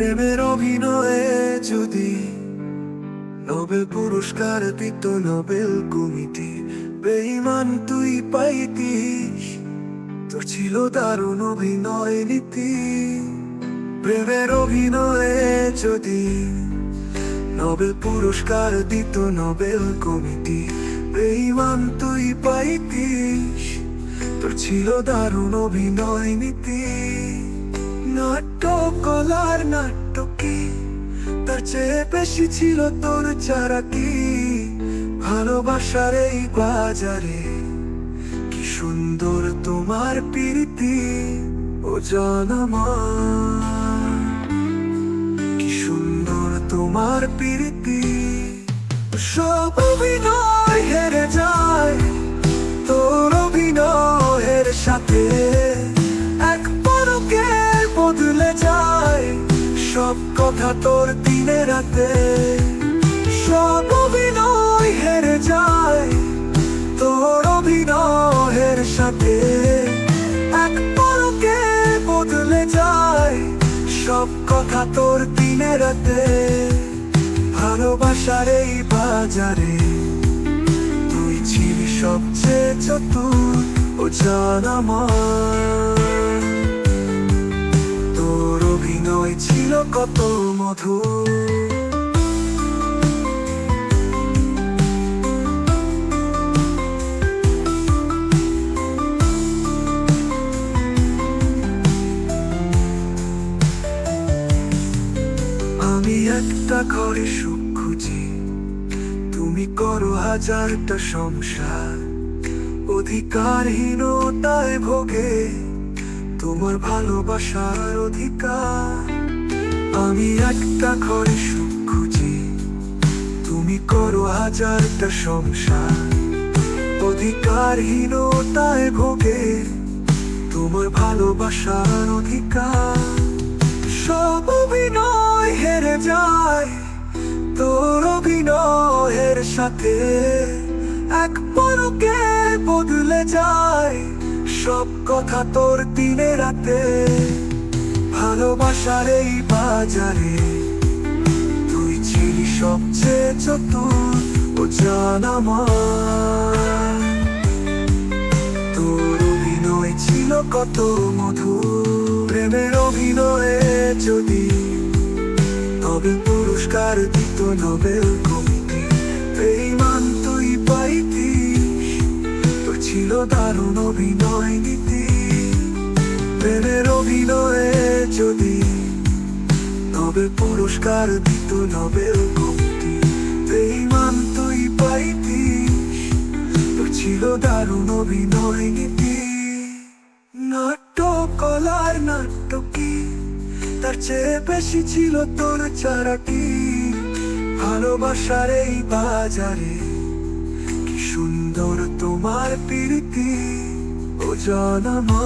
প্রেমের অভিনয়ে যদি নোবেল পুরস্কার দিত নোবেল কমিটি বেইমান তুই পাইতিস। তোর ছিল দারুণ অভিনয় নীতি। প্রেমের অভিনয়ে যদি নোবেল পুরস্কার দিত নোবেল কমিটি বেইমান তুই পাইতিস। তোর ছিল দারুণ অভিনয় নীতি। নাটক কলার নাটকে তার চেয়ে বেশি ছিল তোর চারা কি? ভালোবাসার এই বাজারে কি সুন্দর তোমার প্রীতি, ও জানামা কি সুন্দর তোমার প্রীতি, সব অভিনয় হেরে যায় কথা তোর দিনে রাতে সব অভিনয় হেরে যায়। তোর অভিনয়ের সাথে এক পরকে বদলে যায়। সব কথা তোর দিনে রাতে ভালোবাসার এই বাজারে তুই ছিলি সবচেয়ে চতুর ও জানামার কত মধু আমি একটা ঘরে সুখ খুঁজি। তুমি করো হাজারটা সংসার। অধিকারহীনতায় ভোগে। তোমার ভালোবাসার অধিকার। আমি একটা ঘরে সুখ খুঁজি। তুমি করো হাজারটা সংসার। অধিকারহীনতায় ভোগে। তোমার ভালোবাসার অধিকার। সব অভিনয় হেরে যায়। তোর অভিনয়ের সাথে এক পরকে বদলে যায়। সব কথা তোর দিনে রাতে। ভালোবাসার এই বাজারে তুই ছিলি সবচেয়ে চতুর ও জানামার তোর অভিনয় ছিল কত মধুর, প্রেমের অভিনয়ে যদি তবে পুরস্কার দিত নোবেল কমিটি, বেইমান তুই পাইতিস। তোর ছিল দারুণ অভিনয় নীতি প্রেমের অভিনয়ে যদি নোবেল পুরস্কার দিত নোবেল কমিটি বেইমান তুই পাইতিস, তোর ছিল দারুণ অভিনয় নীতি। নাটক কলার নাটকি তার চেয়ে বেশি ছিল তোর চারাটি। ভালোবাসার এই বাজারে কি সুন্দর তোমার প্রীতি, ও জানামা